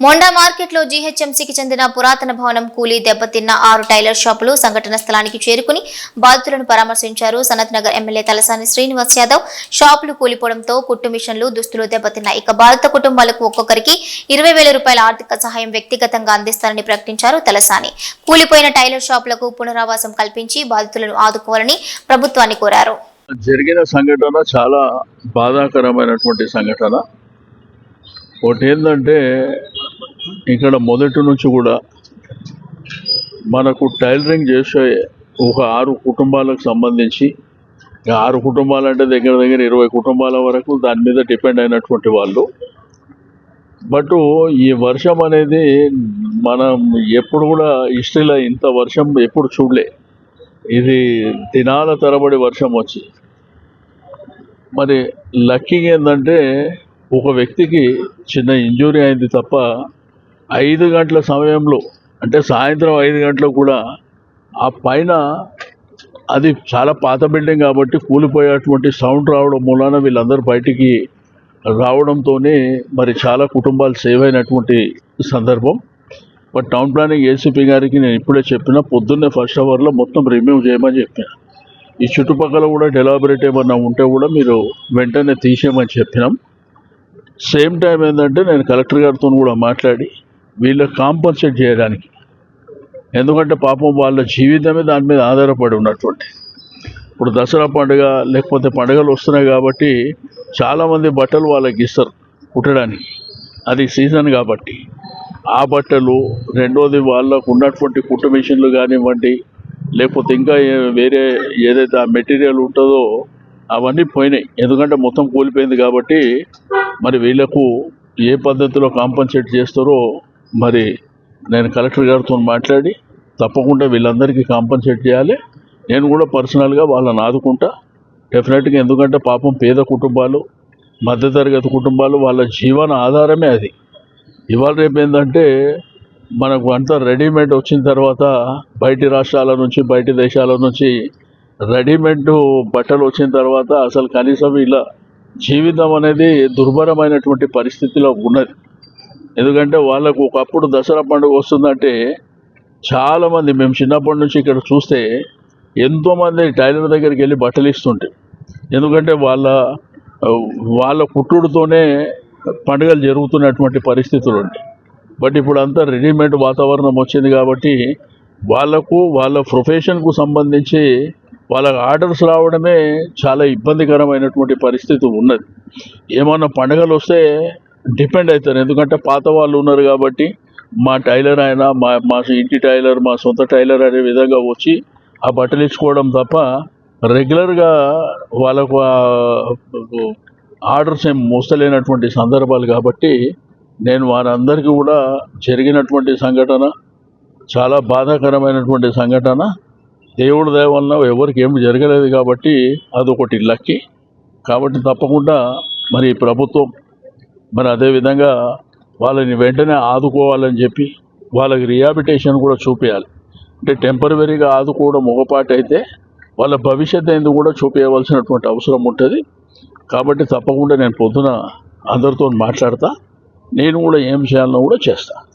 మొండా మార్కెట్లో జీహెచ్ఎంసీకి చెందిన పురాతన భవనం కూలీ దెబ్బతిన్న ఆరు టైలర్ షాపులు సంఘటన స్థలానికి చేరుకుని బాధితులను పరామర్శించారు. సనత్ నగర్ ఎమ్మెల్యే తలసాని శ్రీనివాస్ యాదవ్ షాపులు కూలిపోవడంతో కుట్టు మిషన్లు దుస్తులు దెబ్బతిన్నాయి ఇక బాధిత కుటుంబాలకు ఒక్కొక్కరికి ఇరవై వేల రూపాయల ఆర్థిక సహాయం వ్యక్తిగతంగా అందిస్తారని ప్రకటించారు తలసాని. కూలిపోయిన టైలర్ షాపులకు పునరావాసం కల్పించి బాధితులను ఆదుకోవాలని ప్రభుత్వాన్ని కోరారు. జరిగిన సంఘటన చాలా బాధాకరమైనటువంటి సంఘటన. ఒకటి ఏంటంటే ఇక్కడ మొదటి నుంచి కూడా మనకు టైలరింగ్ చేసే ఒక ఆరు కుటుంబాలకు సంబంధించి ఆరు కుటుంబాలు అంటే దగ్గర దగ్గర ఇరవై కుటుంబాల వరకు దాని మీద డిపెండ్ అయినటువంటి వాళ్ళు. బట్ ఈ వర్షం అనేది మనం ఎప్పుడు కూడా హిస్టరీలో ఇంత వర్షం ఎప్పుడు చూడలే. ఇది దినాల తరబడి వర్షం వచ్చి. మరి లక్కీగా ఏంటంటే ఒక వ్యక్తికి చిన్న ఇంజురీ అయింది తప్ప ఐదు గంటల సమయంలో అంటే సాయంత్రం ఐదు గంటలకు కూడా ఆ పైన అది చాలా పాత బిల్డింగ్ కాబట్టి కూలిపోయేటువంటి సౌండ్ రావడం మూలాన వీళ్ళందరూ బయటికి రావడంతోనే మరి చాలా కుటుంబాలు సేవ్ అయినటువంటి సందర్భం. బట్ టౌన్ ప్లానింగ్ ఏసీపీ గారికి నేను ఇప్పుడే చెప్పిన పొద్దున్నే ఫస్ట్ అవర్లో మొత్తం రిమూవ్ చేయమని చెప్పిన. ఈ చుట్టుపక్కల కూడా డెలాబరేట్ ఏమన్నా ఉంటే కూడా మీరు వెంటనే తీసేయమని చెప్పినాం. సేమ్ టైం ఏంటంటే నేను కలెక్టర్ గారితో కూడా మాట్లాడి వీళ్ళకి కాంపన్సేట్ చేయడానికి. ఎందుకంటే పాపం వాళ్ళ జీవితమే దాని మీద ఆధారపడి ఉన్నటువంటి. ఇప్పుడు దసరా పండుగ లేకపోతే పండుగలు వస్తున్నాయి కాబట్టి చాలామంది బట్టలు వాళ్ళకి ఇస్తారు కుట్టడానికి. అది సీజన్ కాబట్టి. ఆ బట్టలు రెండోది వాళ్ళకు ఉన్నటువంటి కుట్టు మిషన్లు కానివ్వండి లేకపోతే ఇంకా వేరే ఏదైతే ఆ మెటీరియల్ ఉంటుందో అవన్నీ పోయినాయి. ఎందుకంటే మొత్తం కూలిపోయింది కాబట్టి మరి వీళ్ళకు ఏ పద్ధతిలో కాంపన్సేట్ చేస్తారో మరి నేను కలెక్టర్ గారితో మాట్లాడి తప్పకుండా వీళ్ళందరికీ కాంపన్సేట్ చేయాలి. నేను కూడా పర్సనల్గా వాళ్ళని ఆదుకుంటా. డెఫినెట్గా ఎందుకంటే పాపం పేద కుటుంబాలు మధ్యతరగతి కుటుంబాలు వాళ్ళ జీవన ఆధారమే అది. ఇవాళ రేపు ఏంటంటే మనకు అంతా రెడీమేడ్ వచ్చిన తర్వాత బయటి రాష్ట్రాల నుంచి బయటి దేశాల నుంచి రెడీమేడ్ బట్టలు వచ్చిన తర్వాత అసలు కనీసం ఇలా జీవితం అనేది దుర్భరమైనటువంటి పరిస్థితిలో ఉన్నది. ఎందుకంటే వాళ్ళకు ఒకప్పుడు దసరా పండుగ వస్తుందంటే చాలామంది మేము చిన్నప్పటి నుంచి ఇక్కడ చూస్తే ఎంతోమంది టైలర్ దగ్గరికి వెళ్ళి బట్టలు ఇస్తుంటే. ఎందుకంటే వాళ్ళ వాళ్ళ పుట్టుడుతోనే పండుగలు జరుగుతున్నటువంటి పరిస్థితులు ఉంటాయి బట్ ఇప్పుడు అంతా రెడీమేడ్ వాతావరణం వచ్చింది కాబట్టి వాళ్ళకు వాళ్ళ ప్రొఫెషన్కు సంబంధించి వాళ్ళకి ఆర్డర్స్ రావడమే చాలా ఇబ్బందికరమైనటువంటి పరిస్థితి ఉన్నది. ఏమన్నా పండుగలు వస్తే డిపెండ్ అవుతారు. ఎందుకంటే పాత వాళ్ళు ఉన్నారు కాబట్టి మా టైలర్ ఆయన మా మా ఇంటి టైలర్ మా సొంత టైలర్ అనే విధంగా వచ్చి ఆ బట్టలు ఇచ్చుకోవడం తప్ప రెగ్యులర్గా వాళ్ళకు ఆర్డర్స్ ఏం మోస్తలేనటువంటి సందర్భాలు కాబట్టి నేను వారందరికీ కూడా జరిగినటువంటి సంఘటన చాలా బాధాకరమైనటువంటి సంఘటన. దేవుడి దయ వలన ఎవరికి ఏమి జరగలేదు కాబట్టి అదొకటి లక్కీ. కాబట్టి తప్పకుండా మరి ప్రభుత్వం మరి అదేవిధంగా వాళ్ళని వెంటనే ఆదుకోవాలని చెప్పి వాళ్ళకి రిహాబిటేషన్ కూడా చూపించాలి అంటే టెంపరవరీగా ఆదుకోవడం ఒకపాటి అయితే వాళ్ళ భవిష్యత్ ఎందుకు కూడా చూపించవలసినటువంటి అవసరం ఉంటుంది. కాబట్టి తప్పకుండా నేను పొద్దున అందరితో మాట్లాడతా. నేను కూడా ఏం చేయాలనో కూడా చేస్తాను